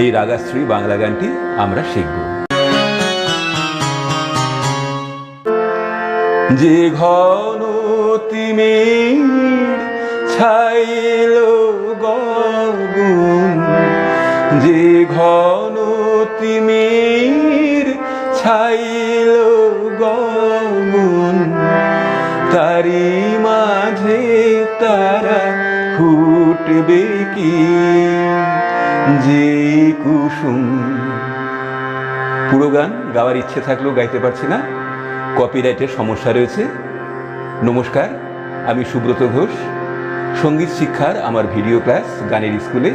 এই রাগাশ্রী বাংলা গানটি আমরা শিখব। যে ঘন তিমির ছাইল গগুন, যে ঘন তিমির ছাইল গগুন তারি মাঝে তারা ফুটবে কি? যে কুসুম। পুরো গান গাওয়ার ইচ্ছে থাকলেও গাইতে পারছি না। কপিরাইটের সমস্যা রয়েছে। নমস্কার, আমি সুব্রত ঘোষ। সংগীত শিক্ষার আমার ভিডিও ক্লাস গানের স্কুলে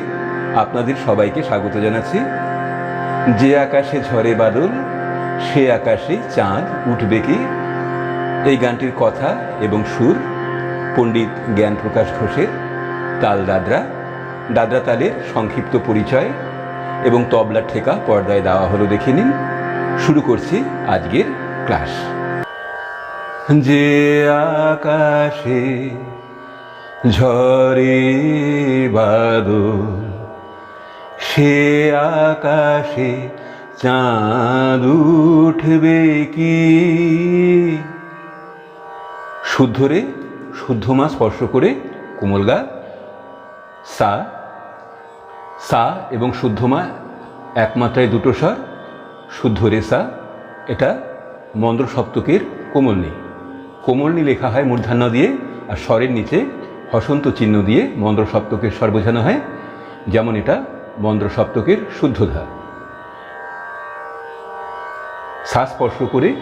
আপনাদের সবাইকে স্বাগত জানাচ্ছি। যে আকাশে ঝরে বাদল, সে আকাশে চাঁদ উঠবে কি? এই গানটির কথা এবং সুর পণ্ডিত জ্ঞান প্রকাশ ঘোষের, তাল দাদরা। দাদরা তালের সংক্ষিপ্ত পরিচয়। এবং তবলার ঠেকা পর্দায় দেওয়া হলো দেখে নিন। শুরু করছি আজকের ক্লাস। যে আকাশে ঝরে বাদল, সে আকাশে চাঁদ উঠবে কি? শুদ্ধরে শুদ্ধ মা স্পর্শ করে কোমল গা সা সা এবং শুদ্ধ মা একমাত্রায় দুটো স্বর, শুদ্ধ রে সা, এটা মন্দ্র সপ্তকের কোমলনি। কোমলনি লেখা হয় মূর্ধান্য দিয়ে আর স্বরের নিচে হসন্ত চিহ্ন দিয়ে মন্দ্র সপ্তকের স্বর বোঝানো হয়, যেমন এটা মন্দ্র সপ্তকের শুদ্ধধা। সা স্পর্শ করে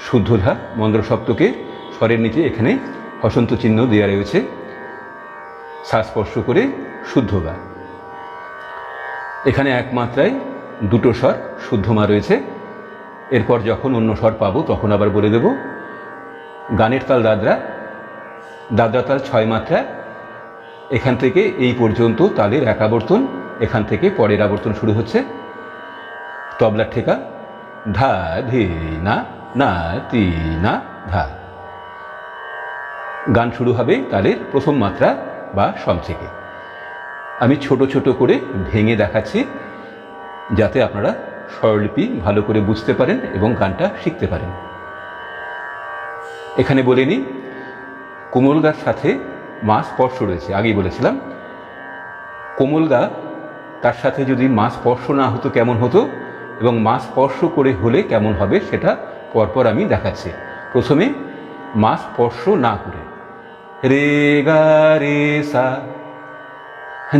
শুদ্ধধা মন্দ্র সপ্তকে স্বরের নিচে এখানে হসন্ত চিহ্ন দেওয়া রয়েছে। সা স্পর্শ করে শুদ্ধ গা এখানে একমাত্রায় দুটো স্বর শুদ্ধমা রয়েছে। এরপর যখন অন্য স্বর পাবো, তখন আবার বলে দেব, গানের তাল দাদরা দাদরা তাল ছয় মাত্রা, এখান থেকে এই পর্যন্ত তালের এক আবর্তন, এখান থেকে পরের আবর্তন শুরু হচ্ছে। তবলার ঠেকা, ধা, ধে, না না, তি, না, ধা। গান শুরু হবে তালের প্রথম মাত্রা বা সম থেকে। আমি ছোট ছোট করে ভেঙে দেখাচ্ছি, যাতে আপনারা স্বরলিপি ভালো করে বুঝতে পারেন এবং গানটা শিখতে পারেন। এখানে বলে নিই কোমল গার সাথে মা স্পর্শ রয়েছে। আগেই বলেছিলাম কোমল গা তার সাথে যদি মা স্পর্শ না হতো কেমন হতো এবং মা স্পর্শ করে হলে কেমন হবে সেটা পরপর আমি দেখাচ্ছি। প্রথমে মা স্পর্শ না করে, রে গা রে সা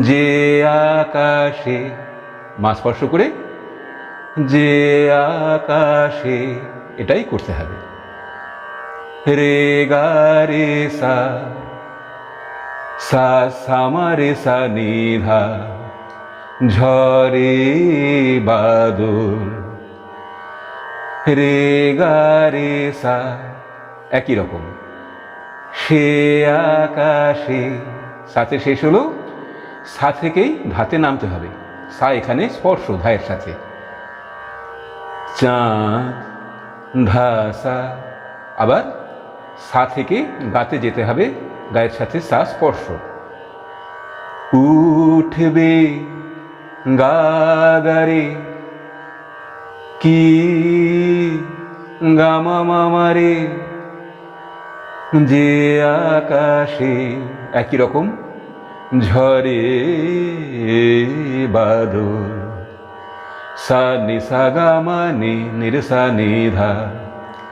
যে আকাশে, মা স্পর্শ করে, যে আকাশে এটাই করতে হবে। রে গা, রে সা সা সামা রে সা নিধা ঝরে বাদল রে গা, রে সা, একই রকম। সে আকাশে, সাথে শেষ হলো সা থেকেই ধাতে নামতে হবে। সা এখানে স্পর্শ ধায়ের সাথে। চাঁদ ধা আবার সা থেকে গাতে যেতে হবে, গায়ের সাথে সা স্পর্শ। উঠবে গাগারে কি গামা মামারে, যে আকাশে। একই রকম ঝরে বাদল। সা নি সা গা মা নি নির নি ধা।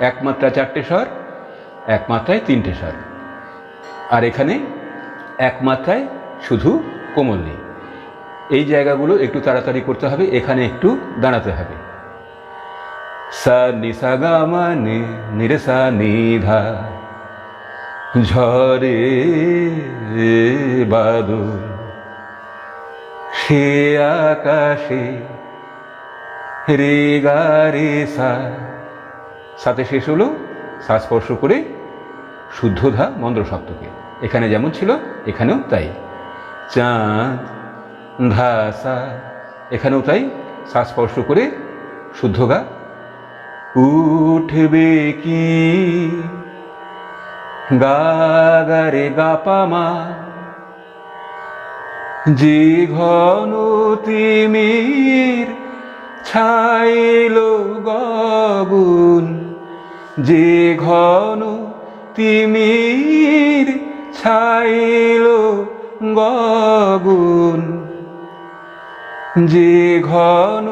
একমাত্রা চারটে স্বর, একমাত্রায় তিনটে স্বর। আর এখানে একমাত্রায় শুধু কোমল নেই। এই জায়গাগুলো একটু তাড়াতাড়ি করতে হবে, এখানে একটু দাঁড়াতে হবে। সা নি সা গা মা নি নির নি ধা। ঝরে বাদল, সে আকাশে রে গা রে সা সাথে শেষ হলো সা স্পর্শ করে শুদ্ধধা মন্দ্র সপ্তকে এখানে যেমন ছিল, এখানেও তাই। চাঁদ, ধাসা, এখানেও তাই। শ্বাস স্পর্শ করে শুদ্ধ গা উঠবে কি গা গা রে গা পামা যে ঘন তিমির ছাইল গগুন। যে ঘন তিমির ছাইল গগুন। ঘন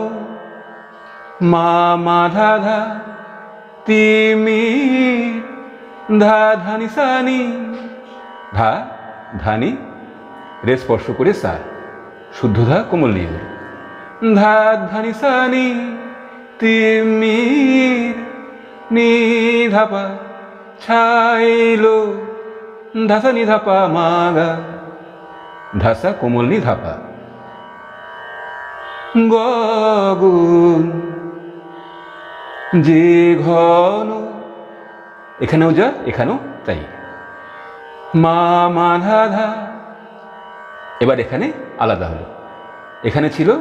মা মাধা ধা তিমির ধা ধানি সানি। ধা ধানি? রে স্পর্শ করে সা। শুদ্ধ ধা কোমল নিয়ে ধা ধানি সানি, তিমির নি ধাপা ছাইলো। ধাসা নি ধাপা মাগা। ধাসা কোমল নি ধাপা গগুন, যে ঘন এখানেও যা, এখানেও তাই। মা মাধা ধা ধা। এবার এখানে আলাদা হলো। এখানে ছিল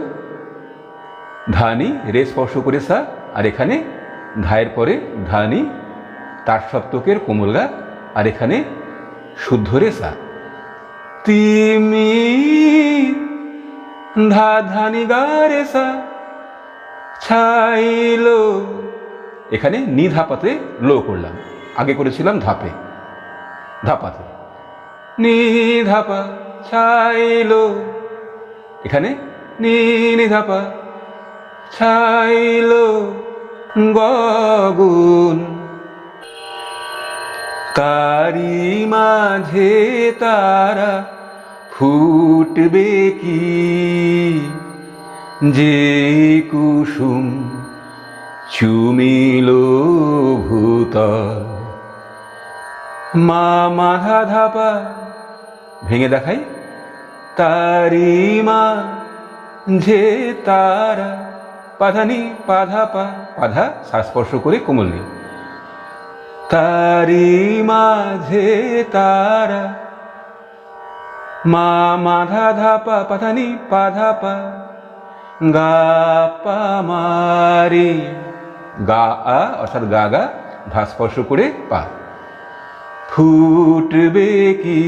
ধানি রে স্পর্শ করে সা, আর এখানে ধায়ের পরে ধানি, তার সপ্তকের কোমলগা আর এখানে শুদ্ধ রে সা। তিমি ধা, ধানি গা, রে সা, ছাইলো। এখানে নিধাপাতে লো করলাম। করেছিলাম ধাপে ধাপাতে। নি ধাপা ছাইলো। এখানে? নি নি ধাপা ছাইলো গগুন। তারি মাঝে তারা ফুটবে কি? যে কুসুম চুমিল ভূতল। মা মাধা ধাপা ভেঙে দেখাই তারি মা যে তারা পাধানি পাধা পা পাধা শ্বাসস্পর্শ করে কোমল নেই তারি মাঝে তারা মা মাধা ধাপা পাধানি পাধা পা গা পা মারি গা আ, অর্থাৎ গা গা, ধা স্পর্শ করে পা। ফুটবে কি?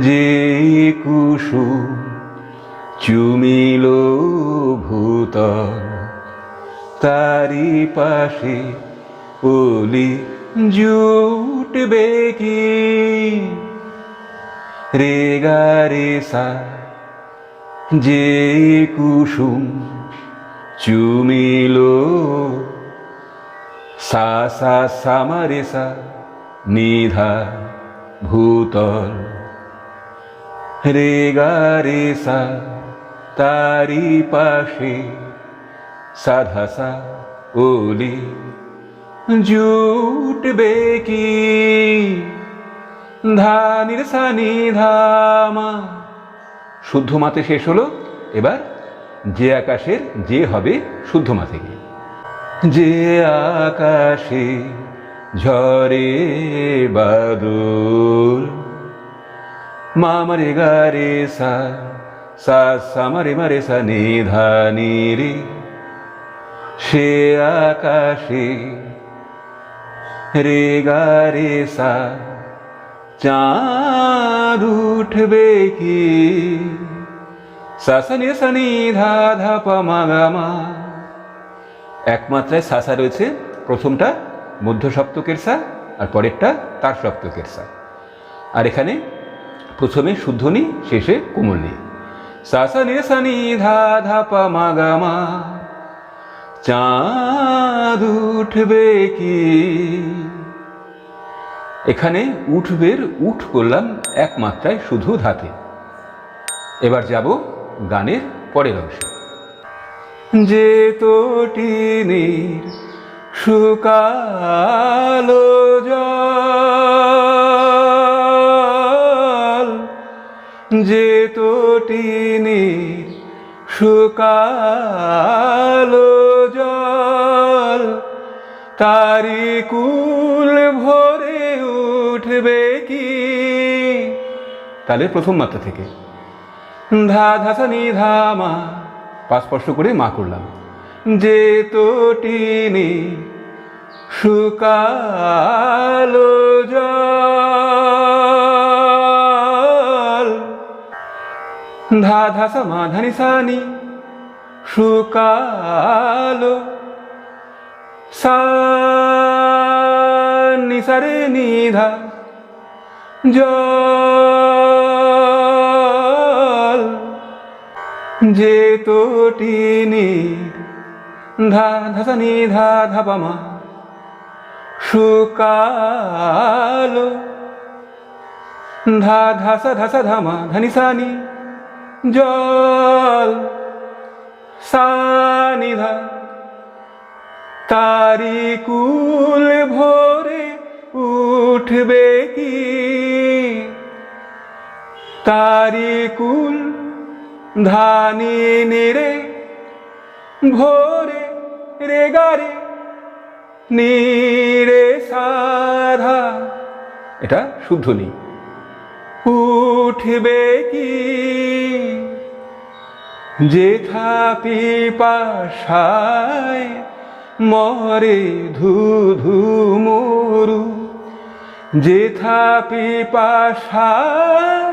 যে কুসুম চুমিল ভূত তারি পাশে ওলি জুটবে কি? রে গা রে সা, যে কুসুম চুমিল সা সা সামারে সা নিধা ভূতল রে গা রে সা তারি পাশে সাধাসা ওলি জুটবে কি ধানির সানি ধামা শুদ্ধ মাতে শেষ হলো। এবার যে আকাশের, যে হবে শুদ্ধ মা থেকে যে আকাশে ঝরে বাদুর। মামারে গারে সা সা সামারে মারে সা নিধানি রে। সে আকাশে রে গারে সা, চাঁদ উঠবে কি? সাসানি সানি ধা ধা পা একমাত্রায় সাসা রয়েছে, প্রথমটা মধ্য সপ্তকের সা আর পরেরটা তার সপ্তকের সা। আর এখানে প্রথমে শুদ্ধনি শেষে কোমলনি নে। সানি ধা ধা, পা, মা, গা, মা। চাঁদ উঠবে কি? এখানে উঠবের, উঠ করলাম এক মাত্রায় শুধু ধাতে। এবার যাব গানের পরের অংশে। যে তটিনীর শুকালো জল, যে তটিনীর শুকালো জল তারি কুল ভরে উঠবে কি? তাহলে প্রথম মাত্রা থেকে। ধা ধাসা নি ধা মা পা স্পর্শ করে মা করলাম। যে তোটিনি শুকালো জল ধা মা ধানি সানি শুকালো সা নি সারে নিধা জল। যে তোটিনি ধা ধাসা নি, ধা ধাপামা শুকালো ধা ধাসা ধাসা ধামা ধানি সানি জল। সানি ধা। তারি কুল ভোরে উঠবে কি? তারি কুল ধানি নিরে ভোরে রে গারে নিরে সাধা। এটা শুদ্ধ নেই। উঠবে কি? যেথা পিপাসায় মরে ধু ধু মরু। যেথা পিপাসায়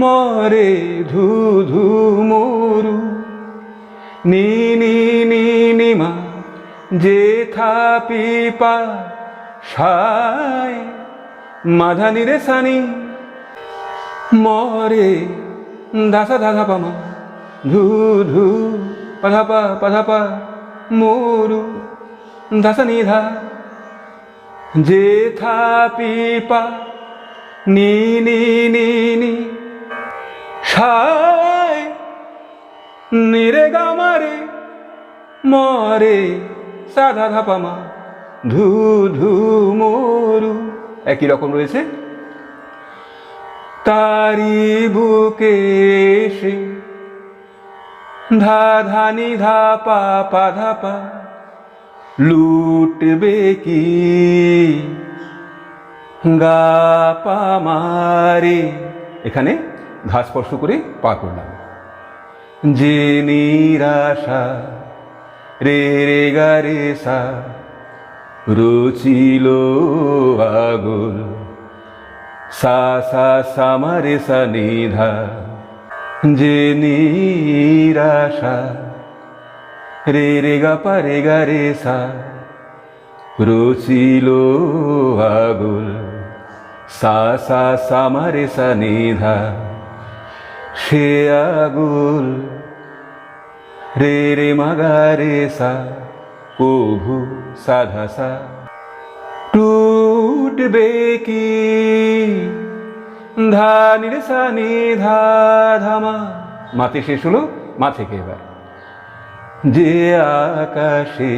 মরে ধু ধু মরু। নি নি নি নি মা যেথা পিপা সায়। মাধা নিরে সানি, মরে। দাসা দাধা পামা ধু ধু পধাপা পধাপা মোরু। দাসা নিধা যেথা পিপা নি নি নি নি সায় নিরে গামারে মরে সাধা ধাপামা ধু ধু মরু। একই রকম রয়েছে? তারি বুকে এসে ধা ধানি ধা পা পা লুটবে কি? গা পা মারে। এখানে ধা স্পর্শ করে পা করলাম। যে নিরাশা, রে রে গা রে সা, রুচিল আগুল। সা সা সামারে সা নিধা। যে নিরাশা, রে রে গা পা রে গা রে সা, রুচিল আগুল। সা সা সামারে সা নিধা। সে আগুল রে রে মাগা রে সা কভু সাধা সা। টুটবে কি ধানি রে সা নি ধা ধামা? মাতে শেষ হলো মা থেকে এবার? যে আকাশে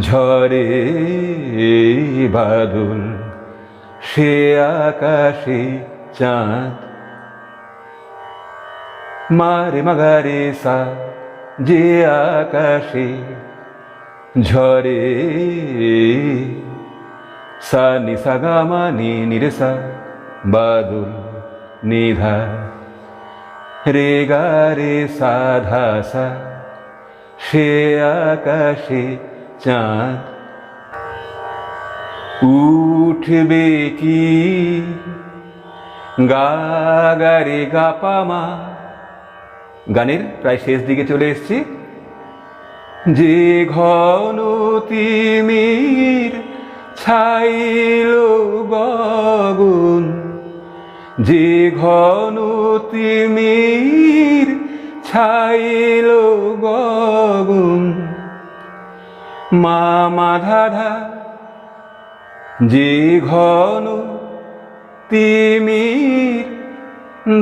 ঝরে বাদল, সে আকাশে চাঁদ মারে মাগারে সা, যে আকাশে ঝরে। সা নিসা গামা নি নিরে সা, বাদল নিধা রে গা রে সাধা সা, সে আকাশে চাঁদ। উঠবে কি? গা গা রে গা পা মা গানের প্রায় শেষ দিকে চলে এসেছি। যে ঘন তিমির ছাইল গগন, যে ঘন তিমির ছাইল গগন, মা মাধাধা, যে ঘন তিমির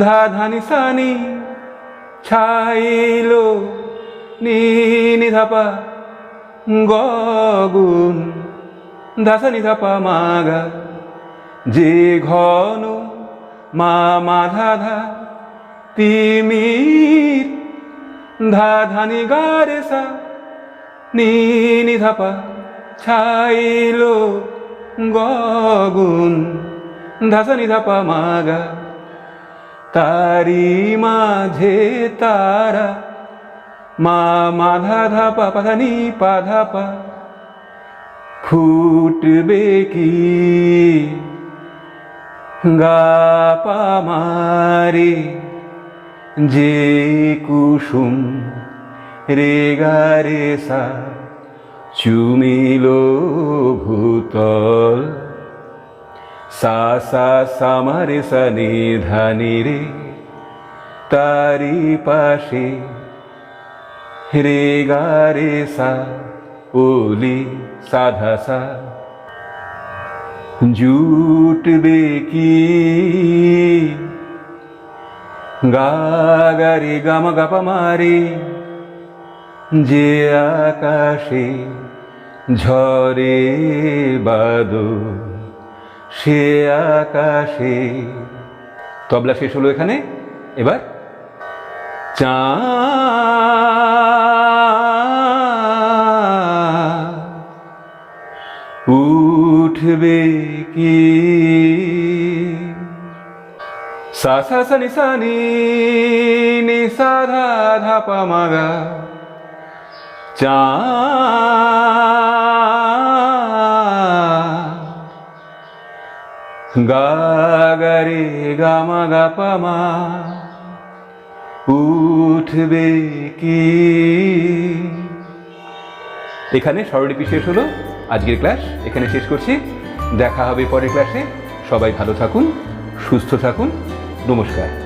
ধাধানি সানি ছাইল নি ধাপা গগুন, ধাসানি ধাপা মাগা। যে ঘন মা মাধা ধা তিমির ধা ধানি গারে সা নি ধাপা ছাইল গগুন, ধাসানি ধাপা মাগা। তারি মাঝে তারা। মা মাধা ধাপা পাধানি পাধাপা ফুটবে কি? গাপা মারে। যে কুসুম রে গারে সা, চুমিল ভূতল। সা সা সামারে সা নিধানি রে তারি পাশে রে গারে সা ওলি সাধা সা জুটবে কি গা গারে গাম গাপ মারে যে আকাশে ঝরে বাদো সে আকাশে। তবলা শেষ হলো এখানে? এবার? চা উঠবে কি? সা সা সা নি সা নি নি সা ধা ধা পা মা গা। চা গা গামা গাপামা উঠবে কি? এখানে স্বরলিপি শেষ হলো, আজকের ক্লাস এখানে শেষ করছি। দেখা হবে পরের ক্লাসে। সবাই ভালো থাকুন, সুস্থ থাকুন। নমস্কার।